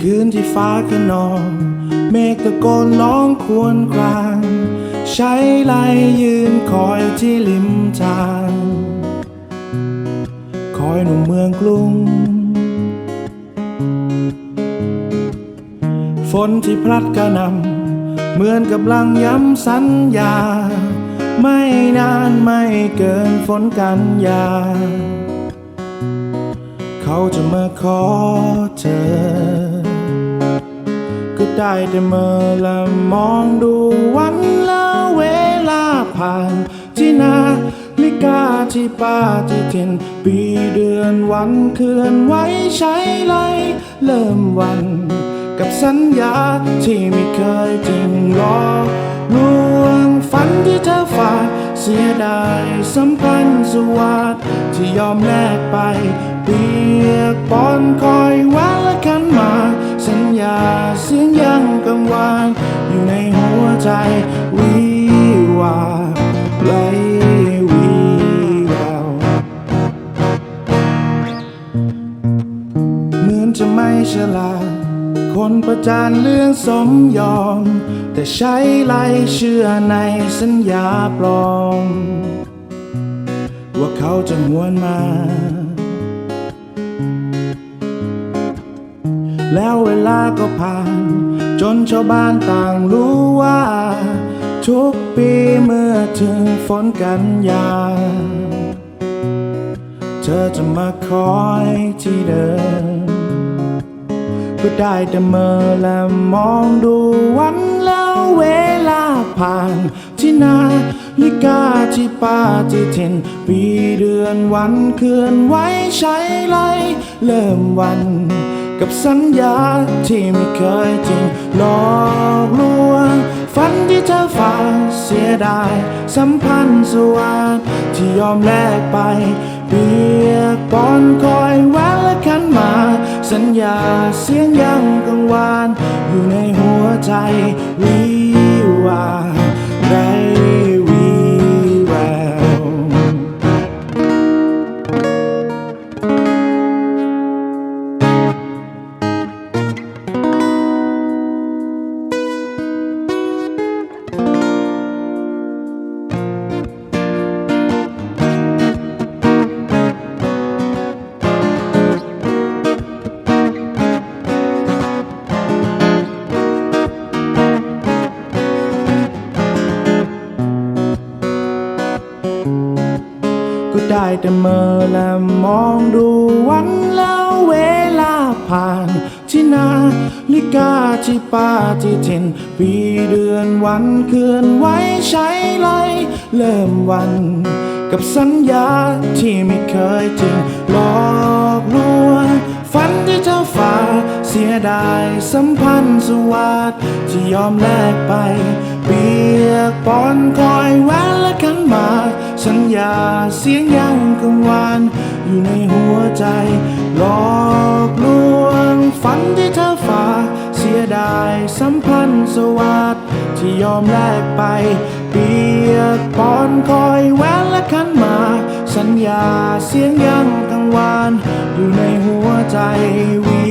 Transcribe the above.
คืนที่ฟ้าขนอง เมฆตะโกนร้องควญคราง ใช้ไหลยืนคอยที่ริมทาง คอยหนุ่มเมืองกรุง ฝนที่พลัดกระนำเหมือนกำลังย้ำสัญญา ไม่นานไม่เกินฝนกันยา เขาจะมาขอเธอ ก็ได้แต่เมื่อละมองดูวันและเวลาผ่านที่นาฬิกาที่ป้าที่เทินปีเดือนวันเคลื่อนไหวใช้ไลเริ่มวัน กับสัญญาที่ไม่เคยจริงหรอลวงฝันที่เธอฝาก เสียดายสัมพันธ์สวัสดที่ยอมแลกไป เปียกปอนคอยแวะและขันมา สัญญาเสียงยังกังวานอยู่ในหัวใจวิวาไหลวิวาวเหมือนจะไม่ฉลาดคนประจานเรื่องสมยอม แต่ใช้ไล่เชื่อในสัญญาปลอม ว่าเขาจะหวนมา แล้วเวลาก็ผ่าน จนชาวบ้านต่างรู้ว่า ทุกปีเมื่อถึงฝนกันยา เธอจะมาคอยที่เดิม ก็ได้แต่เมื่อและมองดูวันแล้วเวลาผ่านที่นาฬิกาที่ป้าที่ทินปีเดือนวันเคลื่อนไหวใช้ไลเริ่มวัน กับสัญญาที่ไม่เคยจริงหลอกลวงฝันที่เธอฝากเสียดายสัมพันธ์สวัสดที่ยอมแลกไปเปียกปอ สัญญาเสียงยังกังวาน อยู่ในหัวใจวิวา แต่เมื่อและมองดูวันแล้วเวลาผ่าน ที่นาฬิกาที่ป้าที่ทิน ปีเดือนวันเคลื่อนไหวใช้ไลเริ่มวัน กับสัญญาที่ไม่เคยจริงหลอกลวงฝันที่เธอฝากเสียดายสัมพันธ์สวัสดที่ยอมแลกไป เปียกปอนคอยแวะและขัน สัญญาเสียงยังกังวานอยู่ในหัวใจหลอกลวงฝันที่เธอฝากเสียดายสัมพันธ์สวัสดที่ยอมแลกไป เปียกปอนคอยแวะและขันมา สัญญาเสียงยังกังวาน อยู่ในหัวใจวิ